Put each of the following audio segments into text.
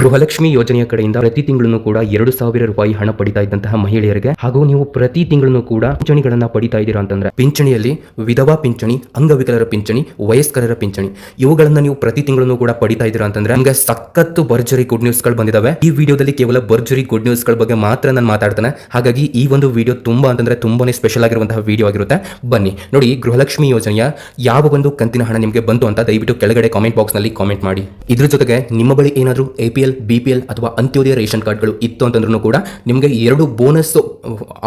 ಗೃಹಲಕ್ಷ್ಮಿ ಯೋಜನೆಯ ಕಡೆಯಿಂದ ಪ್ರತಿ ತಿಂಗಳನ್ನು ಕೂಡ ಎರಡು ಸಾವಿರ ರೂಪಾಯಿ ಹಣ ಪಡಿತಾ ಇದ್ದಂತಹ ಮಹಿಳೆಯರಿಗೆ ಹಾಗೂ ನೀವು ಪ್ರತಿ ತಿಂಗಳನ್ನು ಕೂಡ ಪಿಂಚಣಿಗಳನ್ನ ಪಡಿತಾ ಇದ್ದೀರಾ ಅಂತಂದ್ರೆ ಪಿಂಚಣಿಯಲ್ಲಿ ವಿಧವಾ ಪಿಂಚಣಿ, ಅಂಗವಿಕಲರ ಪಿಂಚಣಿ, ವಯಸ್ಕರರ ಪಿಂಚಣಿ, ಇವುಗಳನ್ನ ನೀವು ಪ್ರತಿ ತಿಂಗಳನ್ನು ಕೂಡ ಪಡಿತಾ ಇದ್ದೀರಾ ಅಂತಂದ್ರೆ ನಮ್ಗೆ ಸಖತ್ತು ಭರ್ಜರಿ ಗುಡ್ ನ್ಯೂಸ್ಗಳು ಬಂದಿದಾವೆ. ಈ ವಿಡಿಯೋದಲ್ಲಿ ಕೇವಲ ಭರ್ಜರಿ ಗುಡ್ ನ್ಯೂಸ್ಗಳ ಬಗ್ಗೆ ಮಾತ್ರ ನಾನು ಮಾತಾಡ್ತೇನೆ. ಹಾಗಾಗಿ ಈ ಒಂದು ವಿಡಿಯೋ ತುಂಬಾ ಅಂತಂದ್ರೆ ತುಂಬಾನೇ ಸ್ಪೆಷಲ್ ಆಗಿರುವಂತಹ ವಿಡಿಯೋ ಆಗಿರುತ್ತೆ. ಬನ್ನಿ, ನೋಡಿ ಗೃಹಲಕ್ಷ್ಮಿ ಯೋಜನೆಯ ಯಾವ ಒಂದು ಕಂತಿನ ಹಣ ನಿಮಗೆ ಬಂತು ಅಂತ ದಯವಿಟ್ಟು ಕೆಳಗಡೆ ಕಾಮೆಂಟ್ ಬಾಕ್ಸ್ನಲ್ಲಿ ಕಾಮೆಂಟ್ ಮಾಡಿ. ಇದ್ರ ಜೊತೆಗೆ ನಿಮ್ಮ ಬಳಿ ಏನಾದರೂ A L B P L ಅಥವಾ ಅಂತ್ಯೋದಯ ರೇಷನ್ ಕಾರ್ಡ್ಗಳು ಇತ್ತು ಅಂತಂದ್ರೂ ಕೂಡ ನಿಮಗೆ ಎರಡು ಬೋನಸ್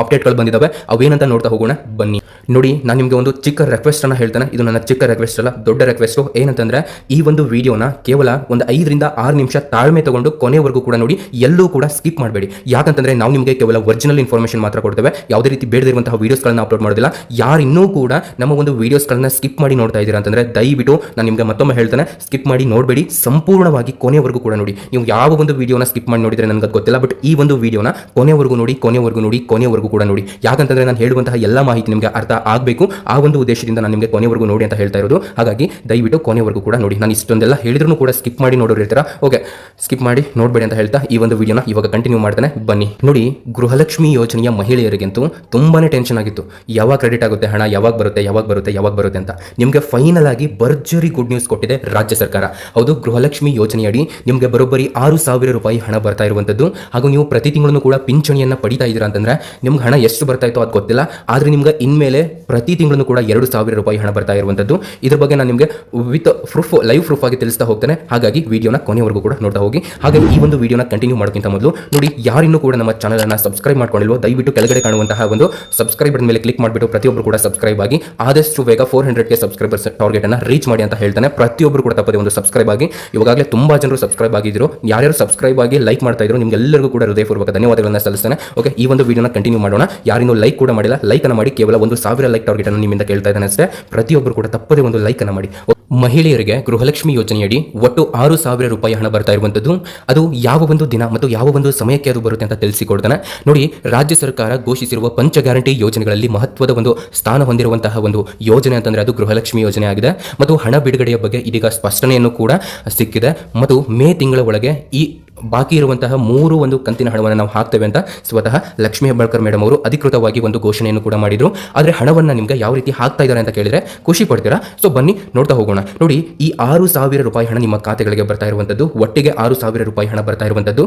ಅಪ್ಡೇಟ್ಗಳು ಬಂದಿದ್ದಾವೆ ಅವೇನಂತ ನೋಡ್ತಾ ಹೋಗೋಣ, ಬನ್ನಿ. ನೋಡಿ, ನಾನು ನಿಮಗೆ ಒಂದು ಚಿಕ್ಕ ರೆಕ್ವೆಸ್ಟ್ ಅನ್ನ ಹೇಳ್ತೇನೆ. ಇದು ನನ್ನ ಚಿಕ್ಕ ರಿಕ್ವೆಸ್ಟ್ ಅಲ್ಲ, ದೊಡ್ಡ ರಿಕ್ವೆಸ್ಟ್ ಏನಂತಂದ್ರೆ, ಈ ಒಂದು ವಿಡಿಯೋನ ಕೇವಲ ಒಂದು ಐದರಿಂದ ಆರು ನಿಮಿಷ ತಾಳ್ಮೆ ತಗೊಂಡು ಕೊನೆವರೆಗೂ ಕೂಡ ನೋಡಿ, ಎಲ್ಲೂ ಕೂಡ ಸ್ಕಿಪ್ ಮಾಡಬೇಡಿ. ಯಾಕಂತಂದ್ರೆ ನಾವು ನಿಮಗೆ ಕೇವಲ ಒರಿಜಿನಲ್ ಇನ್ಫಾರ್ಮೇಷನ್ ಮಾತ್ರ ಕೊಡ್ತೇವೆ. ಯಾವುದೇ ರೀತಿ ಬೇಡದಿರುವಂತಹ ವೀಡಿಯೋಸ್ಗಳನ್ನ ಅಪ್ಲೋಡ್ ಮಾಡೋದಿಲ್ಲ. ಯಾರಿನ್ನೂ ಕೂಡ ನಮ್ಮ ಒಂದು ವೀಡಿಯೋಸ್ಗಳನ್ನ ಸ್ಕಿಪ್ ಮಾಡಿ ನೋಡ್ತಾ ಇದ್ದೀರಾ ಅಂತಂದ್ರೆ, ದಯವಿಟ್ಟು ನಾನು ನಿಮಗೆ ಮತ್ತೊಮ್ಮೆ ಹೇಳ್ತೇನೆ ಸ್ಕಿಪ್ ಮಾಡಿ ನೋಡಬೇಡಿ. ಸಂಪೂರ್ಣವಾಗಿ ಕೊನೆವರೆಗೂ ಕೂಡ ನೋಡಿ, ನೀವು ಯಾವ ಒಂದು ವಿಡಿಯೋನ ಸ್ಕಿಪ್ ಮಾಡಿ ನೋಡಿದರೆ ನನಗೆ ಗೊತ್ತಿಲ್ಲ, ಬಟ್ ಈ ಒಂದು ವಿಡಿಯೋನ ಕೊನೆವರೆಗೂ ನೋಡಿ ಕೊನೆವರೆಗೂ ನೋಡಿ, ಕೊನೆವರೆಗೂ ಕೂಡ ನೋಡಿ. ಯಾಕಂತಂದರೆ ನಾನು ಹೇಳುವಂತಹ ಎಲ್ಲ ಮಾಹಿತಿ ನಿಮಗೆ ಅರ್ಥ ಆಗಬೇಕು. ಆ ಒಂದು ಉದ್ದೇಶದಿಂದ ನಾನು ನಿಮಗೆ ಕೊನೆವರೆಗೂ ನೋಡಿ ಅಂತ ಹೇಳ್ತಾ ಇರೋದು. ಹಾಗಾಗಿ ದಯವಿಟ್ಟು ಕೊನೆವರೆಗೂ ಕೂಡ ನೋಡಿ. ನಾನು ಇಷ್ಟೊಂದೆಲ್ಲ ಹೇಳಿದ್ರು ಕೂಡ ಸ್ಕಿಪ್ ಮಾಡಿ ನೋಡೋರು ಇರ್ತಾರ? ಓಕೆ, ಸ್ಕಿಪ್ ಮಾಡಿ ನೋಡಬೇಡಿ ಅಂತ ಹೇಳ್ತಾ ಈ ಒಂದು ವಿಡಿಯೋನ ಇವಾಗ ಕಂಟಿನ್ಯೂ ಮಾಡ್ತಾನೆ. ಬನ್ನಿ. ನೋಡಿ, ಗೃಹಲಕ್ಷ್ಮಿ ಯೋಜನೆಯ ಮಹಿಳೆಯರಿಗಂತೂ ತುಂಬಾನೇ ಟೆನ್ಷನ್ ಆಗಿತ್ತು. ಯಾವಾಗ ಕ್ರೆಡಿಟ್ ಆಗುತ್ತೆ ಹಣ, ಯಾವಾಗ ಬರುತ್ತೆ ಯಾವಾಗ ಬರುತ್ತೆ ಯಾವಾಗ ಬರುತ್ತೆ ಅಂತ. ನಿಮಗೆ ಫೈನಲ್ ಆಗಿ ಭರ್ಜರಿ ಗುಡ್ ನ್ಯೂಸ್ ಕೊಟ್ಟಿದೆ ರಾಜ್ಯ ಸರ್ಕಾರ. ಹೌದು, ಗೃಹಲಕ್ಷ್ಮಿ ಯೋಜನೆಯಡಿ ನಿಮಗೆ ಬರೋಬ್ಬರಿ ಆರು ಸಾವಿರ ರೂಪಾಯಿ ಹಣ ಬರ್ತಾ ಇರುವಂಥದ್ದು ಹಾಗೂ ನೀವು ಪ್ರತಿ ತಿಂಗಳನ್ನು ಕೂಡ ಪಿಂಚಣಿಯನ್ನು ಪಡಿತಾ ಇದ್ದೀರಾ ಅಂತಂದ್ರೆ ನಿಮ್ಗೆ ಹಣ ಎಷ್ಟು ಬರ್ತಾ ಇತ್ತು ಅದು ಗೊತ್ತಿಲ್ಲ. ಆದರೆ ನಿಮ್ಗೆ ಇನ್ಮೇಲೆ ಪ್ರತಿ ತಿಂಗಳನ್ನು ಕೂಡ ಎರಡು ಸಾವಿರ ರೂಪಾಯಿ ಹಣ ಬರ್ತಾ ಇರುವಂಥದ್ದು ಇದ್ರ ಬಗ್ಗೆ ನಾನು ನಿಮಗೆ ವಿತ್ ಪ್ರೂಫ್, ಲೈವ್ ಪ್ರೂಫ್ ಆಗಿ ತಿಳಿಸ್ತಾ ಹೋಗ್ತೇನೆ. ಹಾಗಾಗಿ ವಿಡಿಯೋನ ಕೊನೆವರೆಗೂ ಕೂಡ ನೋಡ್ತಾ ಹೋಗಿ. ಹಾಗಾಗಿ ಈ ಒಂದು ವಿಡಿಯೋನ ಕಂಟಿನ್ಯೂ ಮಾಡೋಕ್ಕಿಂತ ಮೊದಲು ನೋಡಿ ಯಾರಿನ್ನೂ ಕೂಡ ನಮ್ಮ ಚಾನಲ್ ಅನ್ನ ಸಬ್ಸ್ಕ್ರೈಬ್ ಮಾಡ್ಕೊಂಡಿಲ್ವೋ, ದಯವಿಟ್ಟು ಕೆಳಗಡೆ ಕಾಣುವಂತಹ ಒಂದು ಸಬ್ಸ್ಕ್ರೈಬ್ ಮೇಲೆ ಕ್ಲಿಕ್ ಮಾಡಿಬಿಟ್ಟು ಪ್ರತಿಯೊಬ್ಬರು ಕೂಡ ಸಬ್ಸ್ಕ್ರೈಬ್ ಆಗಿ, ಆದಷ್ಟು ಬೇಗ ಫೋರ್ ಹಂಡ್ರೆಡ್ಗೆ ಸಬ್ಸ್ಕ್ರೈಬರ್ಸ್ ಟಾರ್ಗೆಟ್ ಅನ್ನ ರೀಚ್ ಮಾಡಿ ಅಂತ ಹೇಳ್ತಾನೆ. ಪ್ರತಿಯೊಬ್ಬರು ಕೂಡ ತಪ್ಪದೆ ಒಂದು ಸಬ್ಸ್ಕ್ರೈಬ್ ಆಗಿ. ಇವಾಗಲೇ ತುಂಬಾ ಜನರು ಸಬ್ಸ್ಕ್ರೈಬ್ ಆಗಿದ್ರು. ಯಾರ್ಯಾರು ಸಬ್ಸ್ಕ್ರೈಬ್ ಆಗಿ ಲೈಕ್ ಮಾಡ್ತಾ ಇದ್ರು, ನಿಮ್ಗೆಲ್ಲರಿಗೂ ಕೂಡ ಹೃದಯಪೂರ್ವಕ ಧನ್ಯವಾದಗಳನ್ನು ಸಲ್ಲಿಸ್ತೇನೆ. ಓಕೆ ಈ ಒಂದು ವಿಡಿಯೋನ ಕಂಟಿನ್ಯೂ ಮಾಡೋಣ. ಯಾರಿನೂ ಲೈಕ್ ಕೂಡ ಮಾಡಿಲ್ಲ. ಲೈಕ್ ಅನ್ನು ಮಾಡಿ ಕೇವಲ ಒಂದು ಸಾವಿರ ಲೈಕ್ ಟಾರ್ಗೆಟ್ ಅನ್ನು ನಿಮ್ಮಿಂದ ಕೇಳ್ತಾ ಇದ್ದಾನೆ ಅಷ್ಟೇ. ಪ್ರತಿಯೊಬ್ಬರು ಕೂಡ ತಪ್ಪದೇ ಒಂದು ಲೈಕ್ ಅನ್ನು ಮಾಡಿ. ಮಹಿಳೆಯರಿಗೆ ಗೃಹಲಕ್ಷ್ಮಿ ಯೋಜನೆಯಡಿ ಒಟ್ಟು ಆರು ಸಾವಿರ ರೂಪಾಯಿ ಹಣ ಬರ್ತಾ ಇರುವಂಥದ್ದು. ಅದು ಯಾವ ಒಂದು ದಿನ ಮತ್ತು ಯಾವ ಒಂದು ಸಮಯಕ್ಕೆ ಅದು ಬರುತ್ತೆ ಅಂತ ತಿಳಿಸಿಕೊಡ್ತಾನೆ. ನೋಡಿ, ರಾಜ್ಯ ಸರ್ಕಾರ ಘೋಷಿಸಿರುವ ಪಂಚ ಗ್ಯಾರಂಟಿ ಯೋಜನೆಗಳಲ್ಲಿ ಮಹತ್ವದ ಒಂದು ಸ್ಥಾನ ಹೊಂದಿರುವಂತಹ ಒಂದು ಯೋಜನೆ ಅಂತಂದ್ರೆ ಅದು ಗೃಹಲಕ್ಷ್ಮಿ ಯೋಜನೆ ಆಗಿದೆ. ಮತ್ತು ಹಣ ಬಿಡುಗಡೆಯ ಬಗ್ಗೆ ಇದೀಗ ಸ್ಪಷ್ಟನೆಯನ್ನು ಕೂಡ ಸಿಕ್ಕಿದೆ. ಮತ್ತು ಮೇ ತಿಂಗಳ ಒಳಗೆ ಈ ಬಾಕಿ ಇರುವಂತಹ ಮೂರು ಒಂದು ಕಂತಿನ ಹಣವನ್ನು ನಾವು ಹಾಕ್ತೇವೆ ಅಂತ ಸ್ವತಃ ಲಕ್ಷ್ಮೀ ಹೆಬ್ಬಾಳ್ಕರ್ ಮೇಡಮ್ ಅವರು ಅಧಿಕೃತವಾಗಿ ಒಂದು ಘೋಷಣೆಯನ್ನು ಕೂಡ ಮಾಡಿದ್ರು. ಆದರೆ ಹಣವನ್ನು ನಿಮ್ಗೆ ಯಾವ ರೀತಿ ಹಾಕ್ತಾ ಇದ್ದಾರೆ ಅಂತ ಕೇಳಿದ್ರೆ ಖುಷಿ ಪಡ್ತೀರಾ? ಸೊ ಬನ್ನಿ, ನೋಡ್ತಾ ಹೋಗೋಣ. ನೋಡಿ, ಈ ಆರು ಸಾವಿರ ರೂಪಾಯಿ ಹಣ ನಿಮ್ಮ ಖಾತೆಗಳಿಗೆ ಬರ್ತಾ ಇರುವಂಥದ್ದು ಒಟ್ಟಿಗೆ ಆರು ಸಾವಿರ ರೂಪಾಯಿ ಹಣ ಬರ್ತಾ ಇರುವಂಥದ್ದು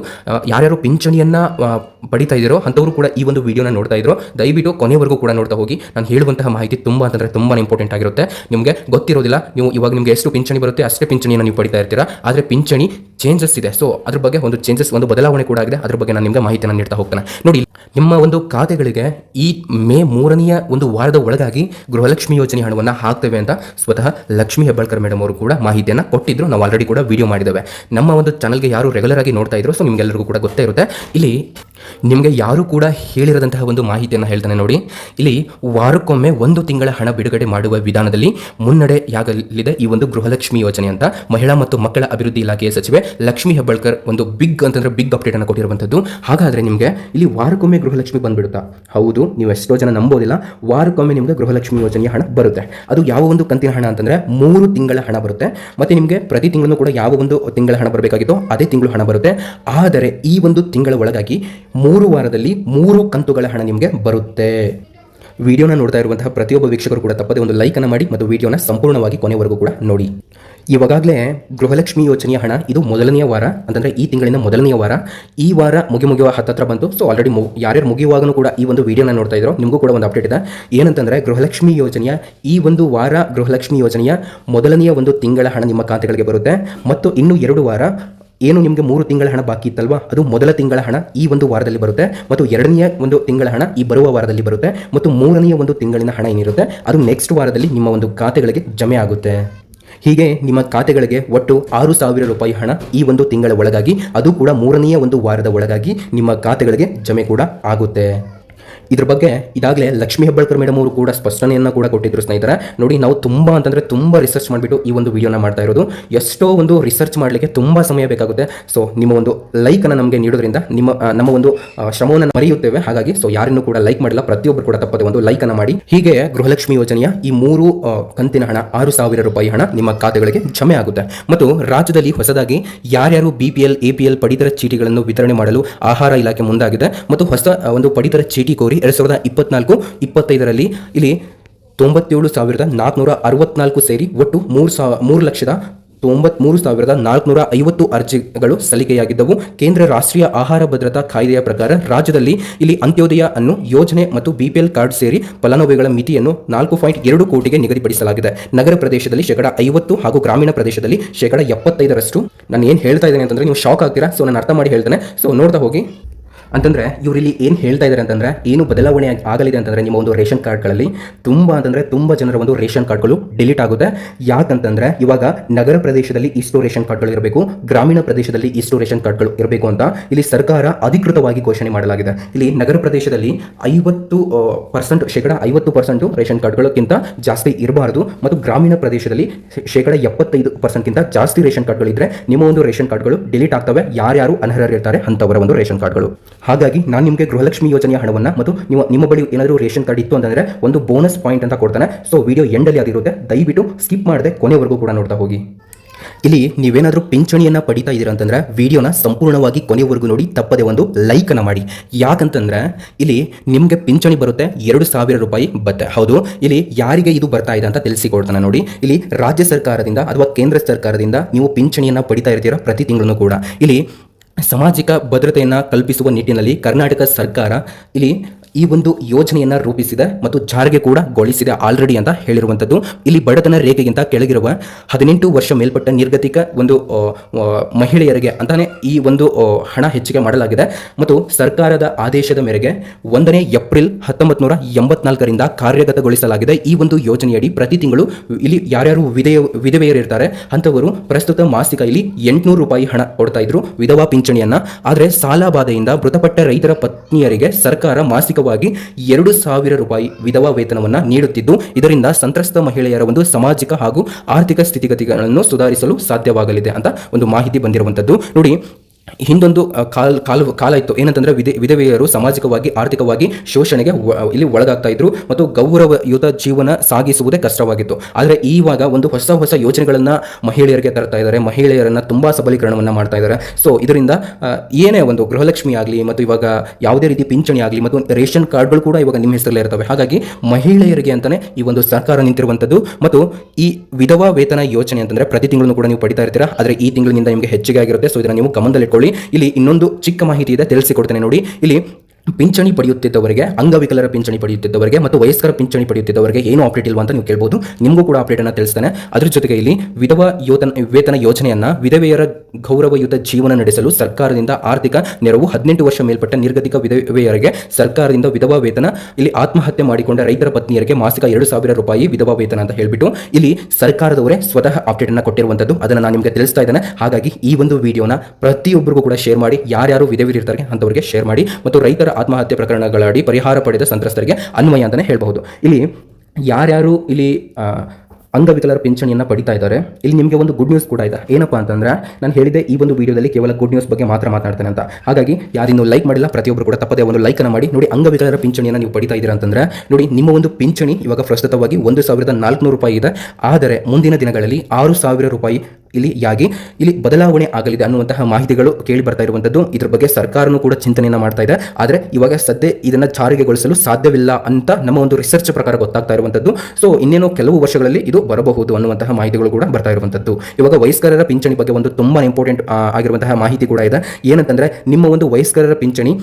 ಯಾರ್ಯಾರು ಪಿಂಚಣಿಯನ್ನ ಪಡಿತಾ ಇದ್ದೀರೋ ಅಂಥವರು ಕೂಡ ಈ ಒಂದು ವಿಡಿಯೋನ ನೋಡ್ತಾ ಇದ್ರು. ದಯವಿಟ್ಟು ಕೊನೆವರೆಗೂ ಕೂಡ ನೋಡ್ತಾ ಹೋಗಿ. ನಾನು ಹೇಳುವಂತಹ ಮಾಹಿತಿ ತುಂಬಾ ಅಂತಂದರೆ ತುಂಬಾ ಇಂಪಾರ್ಟೆಂಟ್ ಆಗಿರುತ್ತೆ. ನಿಮಗೆ ಗೊತ್ತಿರೋದಿಲ್ಲ, ನೀವು ಇವಾಗ ನಿಮಗೆ ಎಷ್ಟು ಪಿಂಚಣಿ ಬರುತ್ತೆ ಅಷ್ಟೇ ಪಿಂಚಣಿಯನ್ನು ನೀವು ಪಡಿತಾ ಇರ್ತೀರಾ. ಆದರೆ ಪಿಂಚಣಿ ಚೇಂಜಸ್ ಇದೆ. ಸೊ ಅದ್ರ ಬಗ್ಗೆ ಒಂದು ಚೇಂಜಸ್ ಒಂದು ಬದಲಾವಣೆ ಕೂಡ ಆಗಿದೆ. ಅದ್ರ ಬಗ್ಗೆ ನಾನು ನಿಮಗೆ ಮಾಹಿತಿಯನ್ನು ನೀಡ್ತಾ ಹೋಗ್ತಾನೆ. ನೋಡಿ, ನಿಮ್ಮ ಒಂದು ಖಾತೆಗಳಿಗೆ ಈ ಮೇ ಮೂರನೆಯ ಒಂದು ವಾರದ ಒಳಗಾಗಿ ಗೃಹಲಕ್ಷ್ಮಿ ಯೋಜನೆ ಹಣವನ್ನು ಹಾಕ್ತೇವೆ ಅಂತ ಸ್ವತಃ ಲಕ್ಷ್ಮಿ ಹೆಬ್ಬಾಳ್ಕರ್ ಮೇಡಮ್ ಅವರು ಕೂಡ ಮಾಹಿತಿಯನ್ನು ಕೊಟ್ಟಿದ್ರು. ನಾವು ಆಲ್ರೆಡಿ ಕೂಡ ವಿಡಿಯೋ ಮಾಡಿದ್ದೇವೆ. ನಮ್ಮ ಒಂದು ಚಾನಲ್ಗೆ ಯಾರು ರೆಗ್ಯುಲರ್ ಆಗಿ ನೋಡ್ತಾ ಇದ್ರು ಸೊ ನಿಮ್ಗೆಲ್ಲರಿಗೂ ಕೂಡ ಗೊತ್ತೇ ಇರುತ್ತೆ. ಇಲ್ಲಿ ನಿಮಗೆ ಯಾರು ಕೂಡ ಹೇಳಿರದಂತಹ ಒಂದು ಮಾಹಿತಿಯನ್ನು ಹೇಳ್ತಾನೆ ನೋಡಿ. ಇಲ್ಲಿ ವಾರಕ್ಕೊಮ್ಮೆ ಒಂದು ತಿಂಗಳ ಹಣ ಬಿಡುಗಡೆ ಮಾಡುವ ವಿಧಾನದಲ್ಲಿ ಮುನ್ನಡೆಯಾಗಲಿದೆ ಈ ಒಂದು ಗೃಹಲಕ್ಷ್ಮಿ ಯೋಜನೆ ಅಂತ. ಮಹಿಳಾ ಮತ್ತು ಮಕ್ಕಳ ಅಭಿವೃದ್ಧಿ ಇಲಾಖೆಯ ಸಚಿವೆ ಲಕ್ಷ್ಮಿ ಹೆಬ್ಬಾಳ್ಕರ್ ಒಂದು ಬಿಗ್ ಅಂತಂದ್ರೆ ಬಿಗ್ ಅಪ್ಡೇಟ್ ಅನ್ನು ಕೊಟ್ಟಿರುವಂಥದ್ದು. ಹಾಗಾದ್ರೆ ನಿಮಗೆ ಇಲ್ಲಿ ವಾರಕ್ಕೊಮ್ಮೆ ಗೃಹಲಕ್ಷ್ಮಿ ಬಂದ್ಬಿಡುತ್ತಾ? ಹೌದು, ನೀವು ಎಷ್ಟೋ ಜನ ನಂಬೋದಿಲ್ಲ. ವಾರಕ್ಕೊಮ್ಮೆ ನಿಮಗೆ ಗೃಹಲಕ್ಷ್ಮಿ ಯೋಜನೆಯ ಹಣ ಬರುತ್ತೆ. ಅದು ಯಾವ ಒಂದು ಕಂತಿನ ಹಣ ಅಂತಂದ್ರೆ ಮೂರು ತಿಂಗಳ ಹಣ ಬರುತ್ತೆ. ಮತ್ತೆ ನಿಮಗೆ ಪ್ರತಿ ತಿಂಗಳು ಕೂಡ ಯಾವ ಒಂದು ತಿಂಗಳ ಹಣ ಬರಬೇಕಾಗಿತ್ತೋ ಅದೇ ತಿಂಗಳು ಹಣ ಬರುತ್ತೆ. ಆದರೆ ಈ ಒಂದು ತಿಂಗಳ ಒಳಗಾಗಿ ಮೂರು ವಾರದಲ್ಲಿ ಮೂರು ಕಂತುಗಳ ಹಣ ನಿಮಗೆ ಬರುತ್ತೆ. ವಿಡಿಯೋನ ನೋಡ್ತಾ ಇರುವಂತಹ ಪ್ರತಿಯೊಬ್ಬ ವೀಕ್ಷಕರು ಕೂಡ ತಪ್ಪದೆ ಒಂದು ಲೈಕ್ ಅನ್ನು ಮಾಡಿ ಮತ್ತು ವಿಡಿಯೋನ ಸಂಪೂರ್ಣವಾಗಿ ಕೊನೆವರೆಗೂ ಕೂಡ ನೋಡಿ. ಇವಾಗಲೇ ಗೃಹಲಕ್ಷ್ಮಿ ಯೋಜನೆಯ ಹಣ ಇದು ಮೊದಲನೆಯ ವಾರ, ಅಂತಂದ್ರೆ ಈ ತಿಂಗಳಿನ ಮೊದಲನೆಯ ವಾರ. ಈ ವಾರ ಮುಗಿ ಮುಗಿಯುವ ಹತ್ತತ್ರ ಬಂತು. ಸೊ ಆಲ್ರೆಡಿ ಮು ಯಾರ್ಯಾರು ಮುಗಿಯುವಾಗನೂ ಕೂಡ ಈ ಒಂದು ವಿಡಿಯೋನ ನೋಡ್ತಾ ಇದ್ರು, ನಿಮಗೂ ಕೂಡ ಒಂದು ಅಪ್ಡೇಟ್ ಇದೆ. ಏನಂತಂದ್ರೆ ಗೃಹಲಕ್ಷ್ಮಿ ಯೋಜನೆಯ ಈ ಒಂದು ವಾರ ಗೃಹಲಕ್ಷ್ಮಿ ಯೋಜನೆಯ ಮೊದಲನೆಯ ಒಂದು ತಿಂಗಳ ಹಣ ನಿಮ್ಮ ಖಾತೆಗಳಿಗೆ ಬರುತ್ತೆ. ಮತ್ತು ಇನ್ನು ಎರಡು ವಾರ ಏನು ನಿಮಗೆ ಮೂರು ತಿಂಗಳ ಹಣ ಬಾಕಿ ಇತ್ತಲ್ವಾ? ಅದು ಮೊದಲ ತಿಂಗಳ ಹಣ ಈ ಒಂದು ವಾರದಲ್ಲಿ ಬರುತ್ತೆ ಮತ್ತು ಎರಡನೆಯ ಒಂದು ತಿಂಗಳ ಹಣ ಈ ಬರುವ ವಾರದಲ್ಲಿ ಬರುತ್ತೆ ಮತ್ತು ಮೂರನೆಯ ಒಂದು ತಿಂಗಳಿನ ಹಣ ಏನಿರುತ್ತೆ, ಅದು ನೆಕ್ಸ್ಟ್ ವಾರದಲ್ಲಿ ನಿಮ್ಮ ಒಂದು ಖಾತೆಗಳಿಗೆ ಜಮೆ ಆಗುತ್ತೆ. ಹೀಗೆ ನಿಮ್ಮ ಖಾತೆಗಳಿಗೆ ಒಟ್ಟು ಆರು ಸಾವಿರ ರೂಪಾಯಿ ಹಣ ಈ ಒಂದು ತಿಂಗಳ ಒಳಗಾಗಿ, ಅದು ಕೂಡ ಮೂರನೆಯ ಒಂದು ವಾರದ ಒಳಗಾಗಿ ನಿಮ್ಮ ಖಾತೆಗಳಿಗೆ ಜಮೆ ಕೂಡ ಆಗುತ್ತೆ. ಇದ್ರ ಬಗ್ಗೆ ಇದಾಗಲೇ ಲಕ್ಷ್ಮೀ ಹೆಬ್ಬಾಳ್ಕರ್ ಮೇಡಮ್ ಅವರು ಕೂಡ ಸ್ಪಷ್ಟನೆಯನ್ನು ಕೂಡ ಕೊಟ್ಟಿದ್ರು ಸ್ನೇಹಿತರೆ. ನೋಡಿ, ನಾವು ತುಂಬ ಅಂತಂದ್ರೆ ತುಂಬ ರಿಸರ್ಚ್ ಮಾಡಿಬಿಟ್ಟು ಈ ಒಂದು ವಿಡಿಯೋನ ಮಾಡ್ತಾ ಇರೋದು. ಎಷ್ಟೋ ಒಂದು ರಿಸರ್ಚ್ ಮಾಡಲಿಕ್ಕೆ ತುಂಬ ಸಮಯ ಬೇಕಾಗುತ್ತೆ. ಸೊ ನಿಮ್ಮ ಒಂದು ಲೈಕನ್ನು ನಮಗೆ ನೀಡೋದ್ರಿಂದ ನಿಮ್ಮ ನಮ್ಮ ಒಂದು ಶ್ರಮವನ್ನು ಮರೆಯುತ್ತೇವೆ. ಹಾಗಾಗಿ ಸೊ ಯಾರನ್ನು ಕೂಡ ಲೈಕ್ ಮಾಡಿಲ್ಲ. ಪ್ರತಿಯೊಬ್ಬರು ಕೂಡ ತಪ್ಪದೆ ಒಂದು ಲೈಕನ್ನು ಮಾಡಿ. ಹೀಗೆ ಗೃಹಲಕ್ಷ್ಮಿ ಯೋಜನೆಯ ಈ ಮೂರು ಕಂತಿನ ಹಣ, ಆರು ಸಾವಿರ ರೂಪಾಯಿ ಹಣ ನಿಮ್ಮ ಖಾತೆಗಳಿಗೆ ಜಮೆ ಆಗುತ್ತೆ. ಮತ್ತು ರಾಜ್ಯದಲ್ಲಿ ಹೊಸದಾಗಿ ಯಾರ್ಯಾರು ಬಿ ಪಿ ಎಲ್ ಪಡಿತರ ಚೀಟಿಗಳನ್ನು ವಿತರಣೆ ಮಾಡಲು ಆಹಾರ ಇಲಾಖೆ ಮುಂದಾಗಿದೆ. ಮತ್ತು ಹೊಸ ಒಂದು ಪಡಿತರ ಚೀಟಿ ಕೋರಿ ಎರಡ್ ಸಾವಿರದ ಇಪ್ಪತ್ನಾಲ್ಕು, ಇಪ್ಪತ್ತೈದರಲ್ಲಿ ಇಲ್ಲಿ ತೊಂಬತ್ತೇಳು ಸಾವಿರದ ನಾಲ್ಕುನೂರ ಅರವತ್ನಾಲ್ಕು ಸೇರಿ ಒಟ್ಟು ಮೂರು ಸಾವಿರ ಮೂರು ಲಕ್ಷದ ತೊಂಬತ್ಮೂರು ಸಾವಿರದ ನಾಲ್ಕುನೂರ ಐವತ್ತು ಅರ್ಜಿಗಳು ಸಲ್ಲಿಕೆಯಾಗಿದ್ದವು. ಕೇಂದ್ರ ರಾಷ್ಟ್ರೀಯ ಆಹಾರ ಭದ್ರತಾ ಕಾಯ್ದೆಯ ಪ್ರಕಾರ ರಾಜ್ಯದಲ್ಲಿ ಇಲ್ಲಿ ಅಂತ್ಯೋದಯ ಅನ್ನು ಯೋಜನೆ ಮತ್ತು ಬಿಪಿಎಲ್ ಕಾರ್ಡ್ ಸೇರಿ ಫಲಾನುಭವಿಗಳ ಮಿತಿಯನ್ನು ನಾಲ್ಕು ಪಾಯಿಂಟ್ ಎರಡು ಕೋಟಿಗೆ ನಿಗದಿಪಡಿಸಲಾಗಿದೆ. ನಗರ ಪ್ರದೇಶದಲ್ಲಿ ಶೇಕಡ ಐವತ್ತು ಹಾಗೂ ಗ್ರಾಮೀಣ ಪ್ರದೇಶದಲ್ಲಿ ಶೇಕಡ ಎಪ್ಪತ್ತೈದರಷ್ಟು. ನಾನು ಏನು ಹೇಳ್ತಾ ಇದ್ದೇನೆ ಅಂತಂದ್ರೆ ನೀವು ಶಾಕ್ ಆಗ್ತೀರಾ? ಸೊ ನಾನು ಅರ್ಥ ಮಾಡಿ ಹೇಳ್ತೇನೆ. ಸೊ ನೋಡ್ತಾ ಹೋಗಿ. ಅಂತಂದ್ರೆ ಇವರು ಇಲ್ಲಿ ಏನು ಹೇಳ್ತಾ ಇದ್ದಾರೆ ಅಂತಂದ್ರೆ ಏನು ಬದಲಾವಣೆ ಆಗ್- ಆಗಲಿದೆ ಅಂತಂದ್ರೆ ನಿಮ್ಮ ಒಂದು ರೇಷನ್ ಕಾರ್ಡ್ಗಳಲ್ಲಿ ತುಂಬ ಅಂತಂದ್ರೆ ತುಂಬ ಜನರ ಒಂದು ರೇಷನ್ ಕಾರ್ಡ್ಗಳು ಡಿಲೀಟ್ ಆಗುತ್ತೆ. ಯಾಕಂತಂದ್ರೆ ಇವಾಗ ನಗರ ಪ್ರದೇಶದಲ್ಲಿ ಇಷ್ಟು ರೇಷನ್ ಕಾರ್ಡ್ಗಳು ಇರಬೇಕು, ಗ್ರಾಮೀಣ ಪ್ರದೇಶದಲ್ಲಿ ಇಷ್ಟು ರೇಷನ್ ಕಾರ್ಡ್ಗಳು ಇರಬೇಕು ಅಂತ ಇಲ್ಲಿ ಸರ್ಕಾರ ಅಧಿಕೃತವಾಗಿ ಘೋಷಣೆ ಮಾಡಲಾಗಿದೆ. ಇಲ್ಲಿ ನಗರ ಪ್ರದೇಶದಲ್ಲಿ ಐವತ್ತು ಪರ್ಸೆಂಟ್ ಶೇಕಡ ಐವತ್ತು ಪರ್ಸೆಂಟ್ ರೇಷನ್ ಕಾರ್ಡ್ಗಳಕ್ಕಿಂತ ಜಾಸ್ತಿ ಇರಬಾರದು ಮತ್ತು ಗ್ರಾಮೀಣ ಪ್ರದೇಶದಲ್ಲಿ ಶೇಕಡ ಎಪ್ಪತ್ತೈದು ಪರ್ಸೆಂಟ್ಗಿಂತ ಜಾಸ್ತಿ ರೇಷನ್ ಕಾರ್ಡ್ಗಳಿದ್ರೆ ನಿಮ್ಮ ಒಂದು ರೇಷನ್ ಕಾರ್ಡ್ಗಳು ಡಿಲೀಟ್ ಆಗ್ತವೆ. ಯಾರ್ಯಾರು ಅನರ್ಹರಿರ್ತಾರೆ ಅಂತವರ ಒಂದು ರೇಷನ್ ಕಾರ್ಡ್ಗಳು. ಹಾಗಾಗಿ ನಾನು ನಿಮಗೆ ಗೃಹಲಕ್ಷ್ಮಿ ಯೋಜನೆಯ ಹಣವನ್ನು ಮತ್ತು ನೀವು ನಿಮ್ಮ ಬಳಿ ಏನಾದರೂ ರೇಷನ್ ಕಾರ್ಡ್ ಇತ್ತು ಅಂತಂದರೆ ಒಂದು ಬೋನಸ್ ಪಾಯಿಂಟ್ ಅಂತ ಕೊಡ್ತಾನೆ. ಸೊ ವಿಡಿಯೋ ಎಂಡಲ್ಲಿ ಅದಿರುತ್ತೆ. ದಯವಿಟ್ಟು ಸ್ಕಿಪ್ ಮಾಡದೆ ಕೊನೆವರೆಗೂ ಕೂಡ ನೋಡ್ತಾ ಹೋಗಿ. ಇಲ್ಲಿ ನೀವೇನಾದರೂ ಪಿಂಚಣಿಯನ್ನು ಪಡಿತಾ ಇದ್ದೀರಾ ಅಂತಂದ್ರೆ ವಿಡಿಯೋನ ಸಂಪೂರ್ಣವಾಗಿ ಕೊನೆವರೆಗೂ ನೋಡಿ, ತಪ್ಪದೆ ಒಂದು ಲೈಕನ್ನು ಮಾಡಿ. ಯಾಕಂತಂದ್ರೆ ಇಲ್ಲಿ ನಿಮಗೆ ಪಿಂಚಣಿ ಬರುತ್ತೆ, ಎರಡು ಸಾವಿರ ರೂಪಾಯಿ ಬತ್ತೆ. ಹೌದು, ಇಲ್ಲಿ ಯಾರಿಗೆ ಇದು ಬರ್ತಾ ಇದೆ ಅಂತ ತಿಳಿಸಿಕೊಡ್ತಾನೆ ನೋಡಿ. ಇಲ್ಲಿ ರಾಜ್ಯ ಸರ್ಕಾರದಿಂದ ಅಥವಾ ಕೇಂದ್ರ ಸರ್ಕಾರದಿಂದ ನೀವು ಪಿಂಚಣಿಯನ್ನು ಪಡಿತಾ ಇರ್ತೀರಾ ಪ್ರತಿ ತಿಂಗಳೂ ಕೂಡ. ಇಲ್ಲಿ ಸಾಮಾಜಿಕ ಭದ್ರತೆಯನ್ನು ಕಲ್ಪಿಸುವ ನಿಟ್ಟಿನಲ್ಲಿ ಕರ್ನಾಟಕ ಸರ್ಕಾರ ಇಲ್ಲಿ ಈ ಒಂದು ಯೋಜನೆಯನ್ನ ರೂಪಿಸಿದೆ ಮತ್ತು ಜಾರಿಗೆ ಕೂಡ ಗೊಳಿಸಿದೆ ಆಲ್ರೆಡಿ ಅಂತ ಹೇಳಿರುವಂಥದ್ದು. ಇಲ್ಲಿ ಬಡತನ ರೇಖೆಗಿಂತ ಕೆಳಗಿರುವ ಹದಿನೆಂಟು ವರ್ಷ ಮೇಲ್ಪಟ್ಟ ನಿರ್ಗತಿಕ ಒಂದು ಮಹಿಳೆಯರಿಗೆ ಅಂತಾನೆ ಈ ಒಂದು ಹಣ ಹೆಚ್ಚಿಗೆ ಮಾಡಲಾಗಿದೆ. ಮತ್ತು ಸರ್ಕಾರದ ಆದೇಶದ ಮೇರೆಗೆ ಒಂದನೇ ಏಪ್ರಿಲ್ ಹತ್ತೊಂಬತ್ತು ನೂರ ಎಂಬತ್ನಾಲ್ಕರಿಂದ ಕಾರ್ಯಗತಗೊಳಿಸಲಾಗಿದೆ ಈ ಒಂದು ಯೋಜನೆಯಡಿ. ಪ್ರತಿ ತಿಂಗಳು ಇಲ್ಲಿ ಯಾರ್ಯಾರು ವಿಧೇಯ, ವಿಧವೆಯರಿರ್ತಾರೆ, ಅಂಥವರು ಪ್ರಸ್ತುತ ಮಾಸಿಕ ಇಲ್ಲಿ ಎಂಟುನೂರು ರೂಪಾಯಿ ಹಣ ಕೊಡ್ತಾ ಇದ್ರು ವಿಧವಾ ಪಿಂಚಣಿಯನ್ನ. ಆದರೆ ಸಾಲ ಬಾಧೆಯಿಂದ ಮೃತಪಟ್ಟ ರೈತರ ಪತ್ನಿಯರಿಗೆ ಸರ್ಕಾರ ಮಾಸಿಕವಾಗಿ ಎರಡು ಸಾವಿರ ರೂಪಾಯಿ ವಿಧವಾ ವೇತನವನ್ನು ನೀಡುತ್ತಿದ್ದು, ಇದರಿಂದ ಸಂತ್ರಸ್ತ ಮಹಿಳೆಯರ ಒಂದು ಸಾಮಾಜಿಕ ಹಾಗೂ ಆರ್ಥಿಕ ಸ್ಥಿತಿಗತಿಗಳನ್ನು ಸುಧಾರಿಸಲು ಸಾಧ್ಯವಾಗಲಿದೆ ಅಂತ ಒಂದು ಮಾಹಿತಿ ಬಂದಿರುವಂತದ್ದು. ನೋಡಿ ಹಿಂದೊಂದು ಕಾಲ್ ಕಾಲ ಕಾಲ ಇತ್ತು ಏನಂತಂದ್ರೆ ವಿಧ, ವಿಧವೆಯರು ಸಾಮಾಜಿಕವಾಗಿ, ಆರ್ಥಿಕವಾಗಿ ಶೋಷಣೆಗೆ ಇಲ್ಲಿ ಒಳಗಾಗ್ತಾ ಇದ್ರು ಮತ್ತು ಗೌರವಯುತ ಜೀವನ ಸಾಗಿಸುವುದೇ ಕಷ್ಟವಾಗಿತ್ತು. ಆದರೆ ಈವಾಗ ಒಂದು ಹೊಸ ಹೊಸ ಯೋಜನೆಗಳನ್ನ ಮಹಿಳೆಯರಿಗೆ ತರ್ತಾ ಇದ್ದಾರೆ ಮಹಿಳೆಯರನ್ನ ತುಂಬಾ ಸಬಲೀಕರಣವನ್ನ ಮಾಡ್ತಾ ಇದ್ದಾರೆ ಸೊ ಇದರಿಂದ ಏನೇ ಒಂದು ಗೃಹಲಕ್ಷ್ಮಿ ಆಗಲಿ ಮತ್ತು ಇವಾಗ ಯಾವುದೇ ರೀತಿ ಪಿಂಚಣಿ ಆಗಲಿ ಮತ್ತು ರೇಷನ್ ಕಾರ್ಡ್ಗಳು ಕೂಡ ಇವಾಗ ನಿಮ್ಮ ಹೆಸರಲ್ಲೇ ಇರ್ತವೆ. ಹಾಗಾಗಿ ಮಹಿಳೆಯರಿಗೆ ಅಂತಲೇ ಈ ಒಂದು ಸರ್ಕಾರ ನಿಂತಿರುವಂಥದ್ದು ಮತ್ತು ಈ ವಿಧವಾ ವೇತನ ಯೋಜನೆ ಅಂತಂದ್ರೆ ಪ್ರತಿ ತಿಂಗಳು ಕೂಡ ನೀವು ಪಡಿತಾ ಇರ್ತೀರಾ. ಆದರೆ ಈ ತಿಂಗಳಿನಿಂದ ನಿಮಗೆ ಹೆಚ್ಚಿಗೆ ಆಗಿರುತ್ತೆ. ಸೊ ಇದನ್ನ ನೀವು ಗಮನದಲ್ಲಿಟ್ಕೊಳ್ಳಿ ಇಲ್ಲಿ ಇನ್ನೊಂದು ಚಿಕ್ಕ ಮಾಹಿತಿ ಇದೆ ತಿಳಿಸಿಕೊಡ್ತೇನೆ ನೋಡಿ. ಇಲ್ಲಿ ಪಿಂಚಣಿ ಪಡೆಯುತ್ತಿದ್ದವರಿಗೆ, ಅಂಗವಿಕಲರ ಪಿಂಚಣಿ ಪಡೆಯುತ್ತಿದ್ದವರಿಗೆ ಮತ್ತು ವಯಸ್ಕರ ಪಿಂಚಣಿ ಪಡೆಯುತ್ತಿದ್ದವರಿಗೆ ಏನು ಅಪ್ಡೇಟ್ ಇಲ್ವಾ ಅಂತ ನೀವು ಕೇಳ್ಬೋದು. ನಿಮಗೂ ಕೂಡ ಅಪ್ಡೇಟ್ ಅನ್ನ ತಿಳಿಸ್ತಾನೆ. ಅದ್ರ ಜೊತೆಗೆ ಇಲ್ಲಿ ವಿಧವಾ ಯೋತನ, ವೇತನ ಯೋಜನೆಯನ್ನ ವಿಧವೆಯರ ಗೌರವಯುತ ಜೀವನ ನಡೆಸಲು ಸರ್ಕಾರದಿಂದ ಆರ್ಥಿಕ ನೆರವು ಹದಿನೆಂಟು ವರ್ಷ ಮೇಲ್ಪಟ್ಟ ನಿರ್ಗತಿಕ ವಿಧವೆಯರಿಗೆ ಸರ್ಕಾರದಿಂದ ವಿಧವಾ ವೇತನ, ಇಲ್ಲಿ ಆತ್ಮಹತ್ಯೆ ಮಾಡಿಕೊಂಡ ರೈತರ ಪತ್ನಿಯರಿಗೆ ಮಾಸಿಕ ಎರಡು ಸಾವಿರ ರೂಪಾಯಿ ವಿಧವಾ ವೇತನ ಅಂತ ಹೇಳ್ಬಿಟ್ಟು ಇಲ್ಲಿ ಸರ್ಕಾರದವರೇ ಸ್ವತಃ ಅಪ್ಡೇಟ್ ಅನ್ನ ಕೊಟ್ಟಿರುವಂತದ್ದು. ಅದನ್ನ ನಾನು ನಿಮಗೆ ತಿಳಿಸ್ತಾ ಇದ್ದೇನೆ. ಹಾಗಾಗಿ ಈ ಒಂದು ವಿಡಿಯೋನ ಪ್ರತಿಯೊಬ್ಬರಿಗೂ ಕೂಡ ಶೇರ್ ಮಾಡಿ, ಯಾರ್ಯಾರು ವಿಧವಿರಿರ್ತಾರೆ ಅಂತವರಿಗೆ ಶೇರ್ ಮಾಡಿ ಮತ್ತು ರೈತರ ಆತ್ಮಹತ್ಯೆ ಪ್ರಕರಣಗಳಡಿ ಪರಿಹಾರ ಪಡೆದ ಸಂತ್ರಸ್ತರಿಗೆ ಅನ್ವಯ ಅಂತಲೇ ಹೇಳಬಹುದು. ಇಲ್ಲಿ ಯಾರ್ಯಾರು ಇಲ್ಲಿ ಅಂಗವಿಕಲರ ಪಿಂಚಣಿಯನ್ನು ಪಡಿತಾ ಇದ್ದಾರೆ, ಇಲ್ಲಿ ನಿಮಗೆ ಒಂದು ಗುಡ್ ನ್ಯೂಸ್ ಕೂಡ ಇದೆ. ಏನಪ್ಪಾ ಅಂತಂದ್ರೆ, ನಾನು ಹೇಳಿದೆ ಈ ಒಂದು ವಿಡಿಯೋದಲ್ಲಿ ಕೇವಲ ಗುಡ್ ನ್ಯೂಸ್ ಬಗ್ಗೆ ಮಾತ್ರ ಮಾತಾಡ್ತೇನೆ ಅಂತ. ಹಾಗಾಗಿ ಯಾರಿನ್ನೂ ಲೈಕ್ ಮಾಡಿಲ್ಲ ಪ್ರತಿಯೊಬ್ಬರು ಕೂಡ ತಪ್ಪದೆ ಒಂದು ಲೈಕನ್ನು ಮಾಡಿ. ನೋಡಿ, ಅಂಗವಿಕಲರ ಪಿಂಚಣಿಯನ್ನು ನೀವು ಪಡಿತಾ ಇದ್ದೀರಾ ಅಂತಂದ್ರೆ, ನೋಡಿ, ನಿಮ್ಮ ಒಂದು ಪಿಂಚಣಿ ಇವಾಗ ಪ್ರಸ್ತುತವಾಗಿ ಒಂದು ಸಾವಿರದ ನಾಲ್ಕುನೂರು ರೂಪಾಯಿ ಇದೆ. ಆದರೆ ಮುಂದಿನ ದಿನಗಳಲ್ಲಿ ಆರು ಸಾವಿರ ರೂಪಾಯಿ ಇಲ್ಲಿ ಯಾಗಿ ಇಲ್ಲಿ ಬದಲಾವಣೆ ಆಗಲಿದೆ ಅನ್ನುವಂತಹ ಮಾಹಿತಿಗಳು ಕೇಳಿ ಬರ್ತಾ ಇರುವಂಥದ್ದು. ಇದ್ರ ಬಗ್ಗೆ ಸರ್ಕಾರನೂ ಕೂಡ ಚಿಂತನೆಯನ್ನು ಮಾಡ್ತಾ ಇದೆ. ಆದರೆ ಇವಾಗ ಸದ್ಯ ಇದನ್ನ ಜಾರಿಗೆಗೊಳಿಸಲು ಸಾಧ್ಯವಿಲ್ಲ ಅಂತ ನಮ್ಮ ಒಂದು ರಿಸರ್ಚ್ ಪ್ರಕಾರ ಗೊತ್ತಾಗ್ತಾ ಇರುವಂಥದ್ದು. ಸೊ ಇನ್ನೇನೋ ಕೆಲವು ವರ್ಷಗಳಲ್ಲಿ ಇದು ಬರಬಹುದು ಅನ್ನುವಂತಹ ಮಾಹಿತಿಗಳು ಕೂಡ ಬರ್ತಾ ಇರುವಂಥದ್ದು. ಇವಾಗ ವಯಸ್ಕರರ ಪಿಂಚಣಿ ಬಗ್ಗೆ ಒಂದು ತುಂಬಾ ಇಂಪಾರ್ಟೆಂಟ್ ಆಗಿರುವಂತಹ ಮಾಹಿತಿ ಕೂಡ ಇದೆ. ಏನಂತಂದ್ರೆ, ನಿಮ್ಮ ಒಂದು ವಯಸ್ಕರರ ಪಿಂಚಣಿ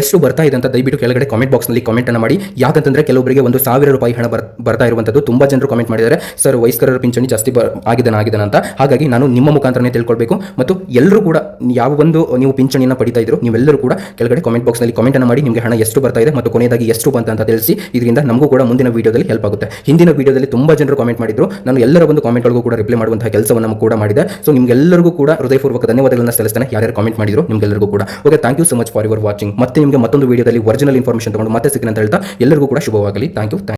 ಎಷ್ಟು ಬರ್ತಾ ಇದೆ ಅಂತ ದಯವಿಟ್ಟು ಕೆಳಗಡೆ ಕಾಮೆಂಟ್ ಬಾಕ್ಸ್ನಲ್ಲಿ ಕಾಮೆಂಟ್ ಅನ್ನು ಮಾಡಿ. ಯಾಕಂತಂದ್ರೆ ಕೆಲವೊಬ್ಬರಿಗೆ ಒಂದು ಸಾವಿರ ರೂಪಾಯಿ ಹಣ ಬರ್, ಬರ್ತಾ ಇರುವಂಥದ್ದು ತುಂಬಾ ಜನರು ಕಾಮೆಂಟ್ ಮಾಡಿದ್ದಾರೆ. ಸರ್ ವಯಸ್ಕರರ ಪಿಂಚಣಿ ಜಾಸ್ತಿ ಬ, ಆಗಿದ್ದಾನ ಆಗಿದ್ದಾನ ಅಂತ. ಹಾಗಾಗಿ ನಾನು ನಿಮ್ಮ ಮುಖಾಂತರನೇ ತಿಳ್ಕೊಳ್ಬೇಕು. ಮತ್ತು ಎಲ್ಲರೂ ಕೂಡ ಯಾವ ಒಂದು ನೀವು ಪಿಂಚಣಿಯನ್ನು ಪಡಿತಾ ಇದ್ರು ನೀವೆಲ್ಲರೂ ಕೂಡ ಕೆಳಗಡೆ ಕಾಮೆಂಟ್ ಬಾಕ್ಸ್ನಲ್ಲಿ ಕಾಮೆಂಟ್ ಅನ್ನು ಮಾಡಿ ನಿಮಗೆ ಹಣ ಎಷ್ಟು ಬರ್ತಾ ಇದೆ ಮತ್ತು ಕೊನೆಯದಾಗಿ ಎಷ್ಟು ಬಂತ ಅಂತ ತಿಳಿಸಿ. ಇದರಿಂದ ನಮಗೂ ಕೂಡ ಮುಂದಿನ ವೀಡಿಯೋದಲ್ಲಿ ಹೆಲ್ಪ್ ಆಗುತ್ತೆ. ಹಿಂದಿನ ವಿಡಿಯೋದಲ್ಲಿ ತುಂಬಾ ಜನರು ಕಾಮೆಂಟ್ ಮಾಡಿದ್ರು. ನಾನು ಎಲ್ಲರ ಒಂದು ಕಾಮೆಂಟ್ಗಳಿಗೂ ಕೂಡ ರಿಪ್ಲೈ ಮಾಡುವಂತಹ ಕೆಲಸವನ್ನು ಕೂಡ ಮಾಡಿದೆ. ಸೊ ನಿಮಗೆಲ್ಲರಿಗೂ ಕೂಡ ಹೃದಯಪೂರ್ವಕ ಧನ್ಯವಾದಗಳನ್ನು ಸಲ್ಲಿಸ್ತಾನೆ. ಯಾರ್ಯಾರು ಕಾಮೆಂಟ್ ಮಾಡಿದ್ರು ನಿಮಗೆಲ್ಲರಿಗೂ ಕೂಡ. Okay thank you so much for your watching ಮತ್ತೆ ನಿಮಗೆ ಮತ್ತೊಂದು ವಿಡಿಯೋದಲ್ಲಿ ಒರಿಜಿನಲ್ ಇನ್ಫಾರ್ಮೇಷನ್ ತಗೊಂಡು ಮತ್ತೆ ಸಿಗ್ತೀನಿ ಅಂತ ಹೇಳ್ತಾ ಎಲ್ಲರಿಗೂ ಕೂಡ ಶುಭವಾಗಲಿ. Thank you